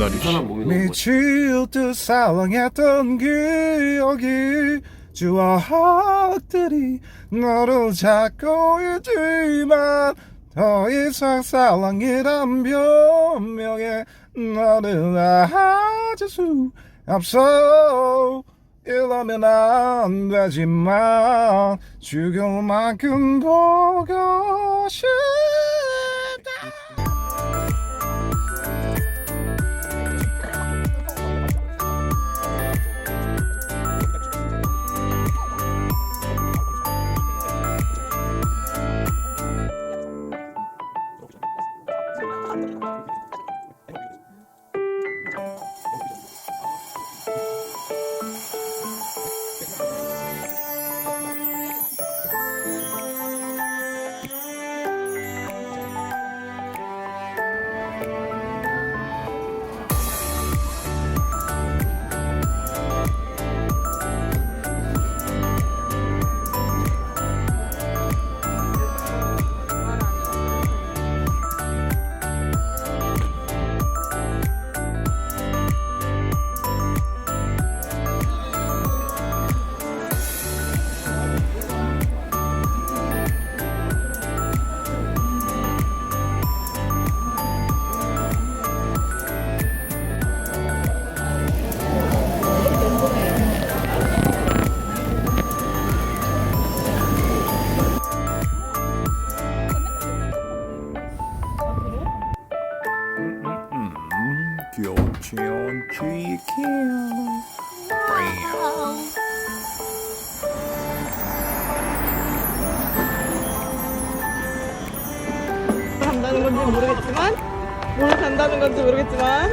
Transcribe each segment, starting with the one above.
고다리 씨. 사람 몸이 너무 멋있어. 미칠 듯 사랑했던 기억이 추억들이 너를 찾고 있지만 더 이상 사랑이란 변명에 너를 아질 수 없어 이러면 안 되지만 죽을 만큼 보고 싶다 귀여운 귀여운 치킨. 간다는 건지 모르겠지만 뭘 간다는 건지 모르겠지만.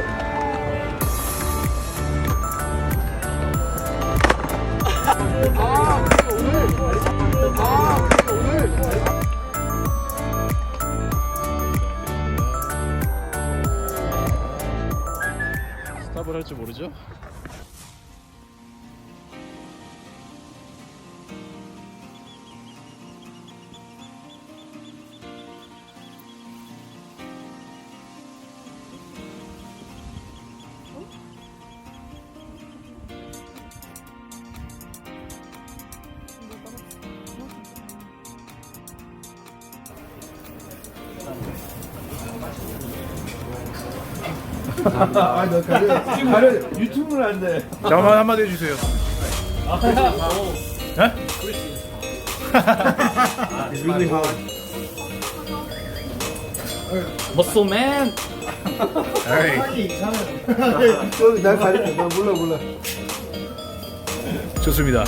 스 탑을 할줄 모르죠? 아너 가려 지금 가려 유튜브는 안돼 잠깐만 한마디 해주세요. 네? really hard. 머슬맨. 에이 여기 날 가리켜 나 몰라 몰라. 좋습니다